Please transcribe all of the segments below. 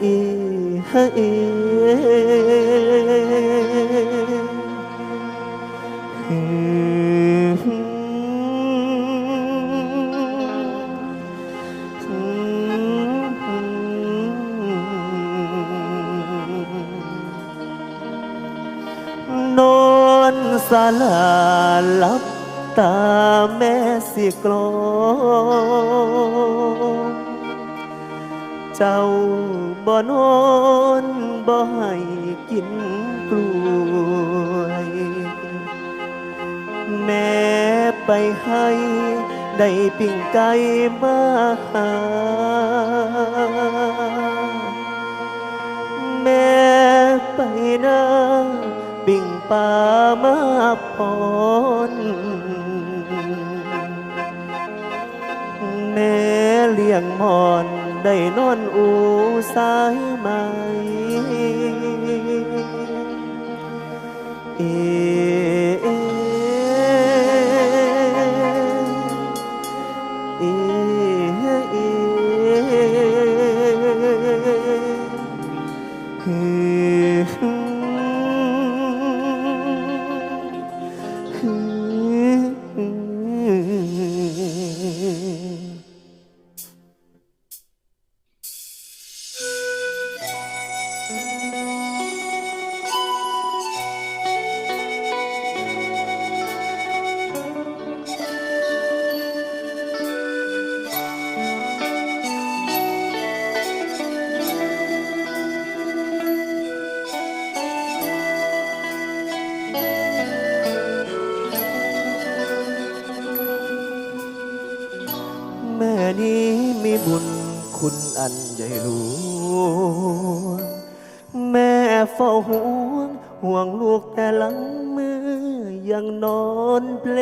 เอ เอเอฮะเอฮะเอนอนสาลาหลับตาแม่สิกลองเจ้า บ่นอนบ่ให้กินกล้วยแม่ไปให้ได้ปิ่งไก่มาหา แม่ไปนาปิ่งปลามาพรแม่เลี้ยงหมอน ได้นอนอูสายไหมเอเอเอ นี้มีบุญคุณอันใหญ่หลวงแม่เฝ้าห่วงห่วงลูกแต่หลังมือยังนอนเพล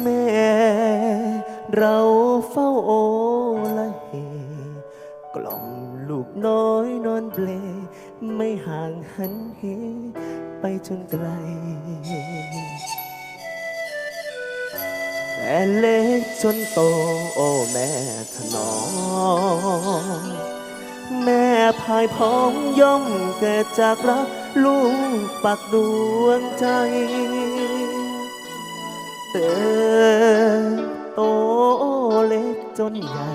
แม่เราเฝ้าโอละเฮกล่อมลูกน้อยนอนเปลไม่ห่างหันเหไปจนไกล แต่เล็กจนโตโอ้แม่ถนอมแม่พายพ้องย่อมเกิดจากรักลูกปักดวงใจเติบโตเล็กจนใหญ่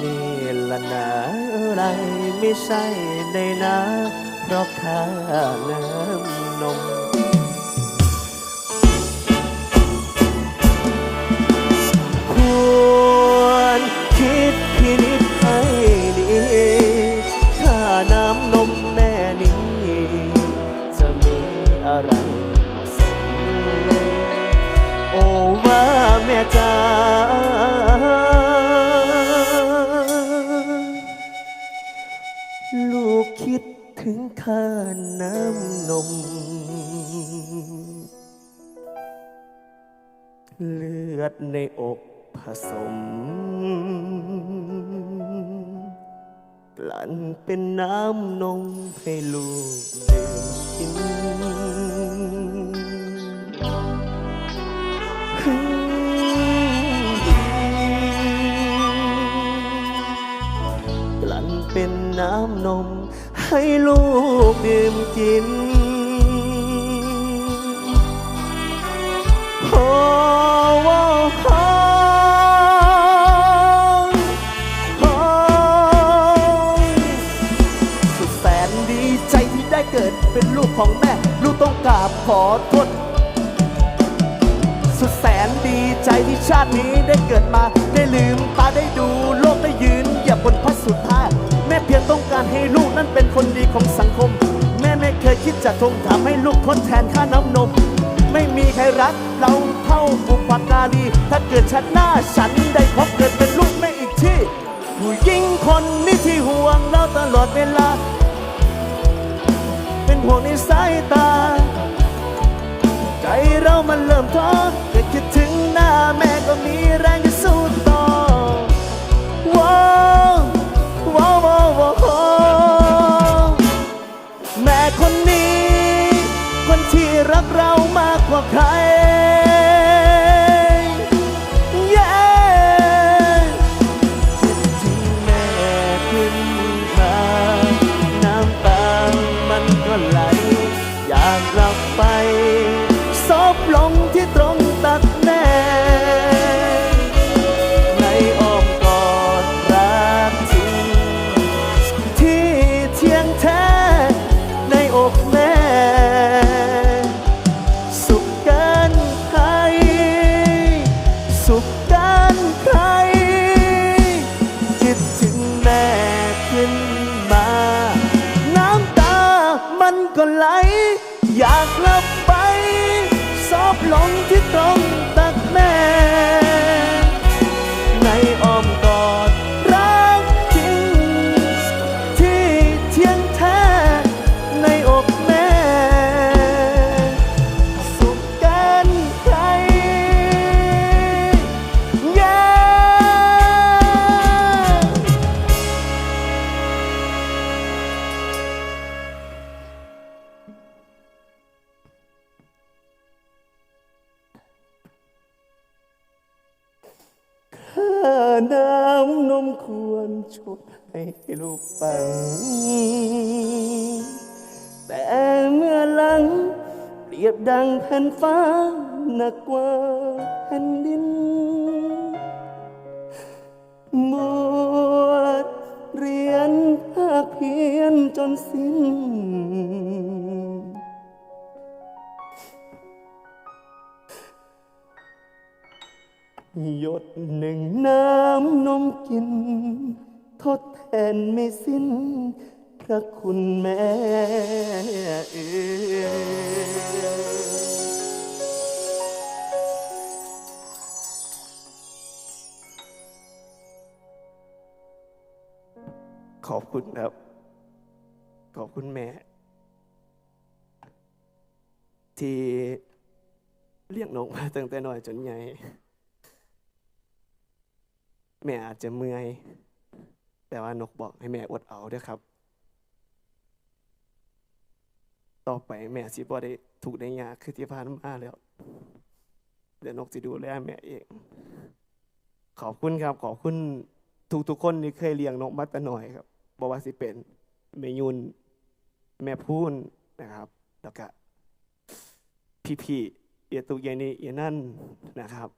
นี่ละนาอะไรไม่ใช่ในนาเพราะข้าน้ำนม จ้าลูกคิดถึงค่าน้ำนม เลือดในอกผสมกลั่นเป็นน้ำนมให้ลูกดื่มกิน เป็นน้ำนม ให้ลูกดื่มกินโอ้โอ้โอ้โอ้สุดแสนดีใจที่ได้เกิดเป็นลูกของแม่ ลูกต้องกราบขอโทษสุดแสนดีใจที่ชาตินี้ได้เกิดมา ได้ลืมตาได้ดูโลกได้ยืนเหยียบบนพระสุดท้าย แม่เพียงต้องการให้ลูกนั้นเป็นคนดีของสังคม แม่ไม่เคยคิดจะทงถามให้ลูกทดแทนค่าน้ำนม ไม่มีใครรักเราเท่าบุพการี ถ้าเกิดชาติหน้าฉัน อยากกลับไป น้ำนมควรชดให้ลูกฟัง แต่เมื่อหลังเปรียบดังแผ่นฟ้าหนักกว่าแผ่นดินบวชเรียนภาคเพียนจนสิ้น หยดหนึ่งน้ำนมกิน ทดแทนไม่สิ้น พระคุณแม่เอ๋ขอบคุณครับ ขอบคุณแม่ ที่เลี้ยงนกมาตั้งแต่น้อยจนใหญ่ แม่อาจจะเมื่อย แต่ว่านกบอกให้แม่อดเอาเด้วยครับ ต่อไปแม่สิบ่ได้ถูกได้ยากคือที่ผ่านมาแล้วเดี๋ยวนกจะดูแลแม่เอง ขอบคุณครับ ขอบคุณทุกๆคนที่เคยเลี้ยงนกมาแต่น้อยครับบอกว่าสิเป็นแม่ยุนแม่พูนนะครับ แล้วก็พี่ๆเอียตุเยนี่เอียนั่นนะครับ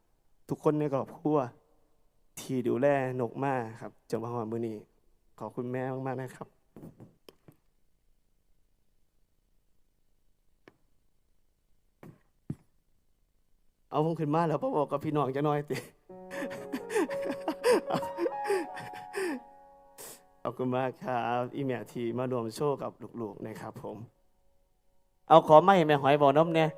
ทุกคนในครอบครัว ที่ดูแลนกมากครับจนมาหอดมือนี้ ขอบคุณแม่มากๆนะครับเอาผมขึ้นมาแล้วพ่อบอกกับพี่น้องจะน้อยติขอบคุณมากครับอีเมียทีมารวมโชว์กับลูกๆนะครับผม เอาขอไม่แม่หอยบอกน้ำเนี่ย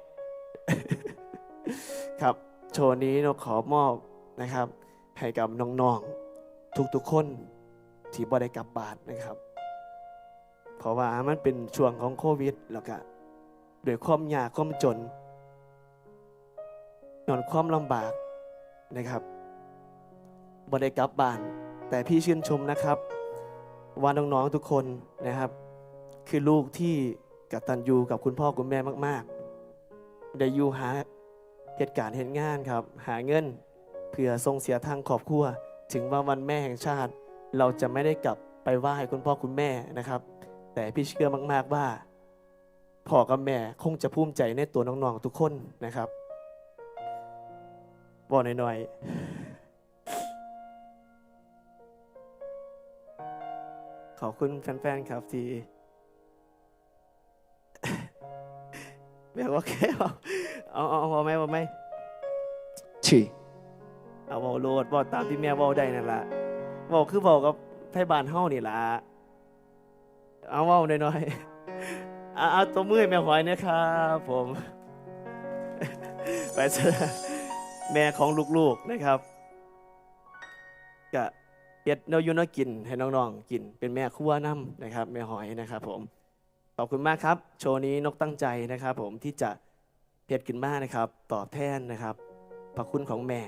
ครับ โชว์นี้นกขอมอบนะครับ ให้กับน้องๆทุกๆคนที่บ่ได้กลับบ้านนะครับ เพราะว่ามันเป็นช่วงของโควิด แล้วก็ด้วยความยากความจนนอนความลำบากนะครับบ่ได้กลับบ้าน แต่พี่ชื่นชมนะครับ ว่าน้องๆทุกคนนะครับ คือลูกที่กตัญญูกับคุณพ่อคุณแม่มาก ๆ ได้อยู่หาเหตุการณ์เหตุงานครับ หาเงิน เพื่อส่งเสียทางครอบครัว ถึงว่าวันแม่แห่งชาติ เราจะไม่ได้กลับไปไหว้คุณพ่อคุณแม่นะครับ แต่พี่เชื่อมาก ๆว่าพ่อกับแม่คงจะภูมิใจในตัวน้องๆทุกคนนะครับบอกหน่อยๆขอบคุณแฟนๆครับที่แบบว่าแค่เอาเอาเอาเอาไหมเอาไหมฉี่ เอาเบาโลดเบาตามที่แม่เบาได้นั่นละเบาคือเบากับไทบ้านเฮานี่ละเอาเบาหน่อยๆเอาตัวมือแม่หอยนะครับผมไปเจอแม่ของลูกๆนะครับกะเฮ็ดแนวอยูแนวกินให้น้องๆกิน เป็นแม่ครัวน้ำนะครับ แม่หอยนะครับผมขอบคุณมากครับ โชว์นี้นกตั้งใจนะครับ ผมที่จะเฮ็ดขึ้นมากนะครับ ตอบแทนนะครับพระคุณของแม่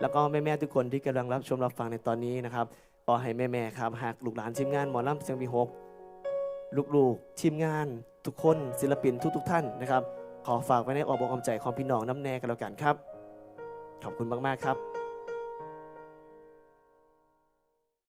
แล้วก็แม่ ๆ ทุกคนที่กำลังรับชมรับฟังในตอนนี้นะครับขอให้แม่ ๆ ครับ หากลูกหลานทีมงานหมอลำเสียงพีหกลูกๆทีมงานทุกคนศิลปินทุก ๆ ท่านนะครับ ขอฝากไว้ในอบอมอกความใจของพี่น้องน้ำแน่กันแล้วกันครับ ขอบคุณมาก ๆ ครับ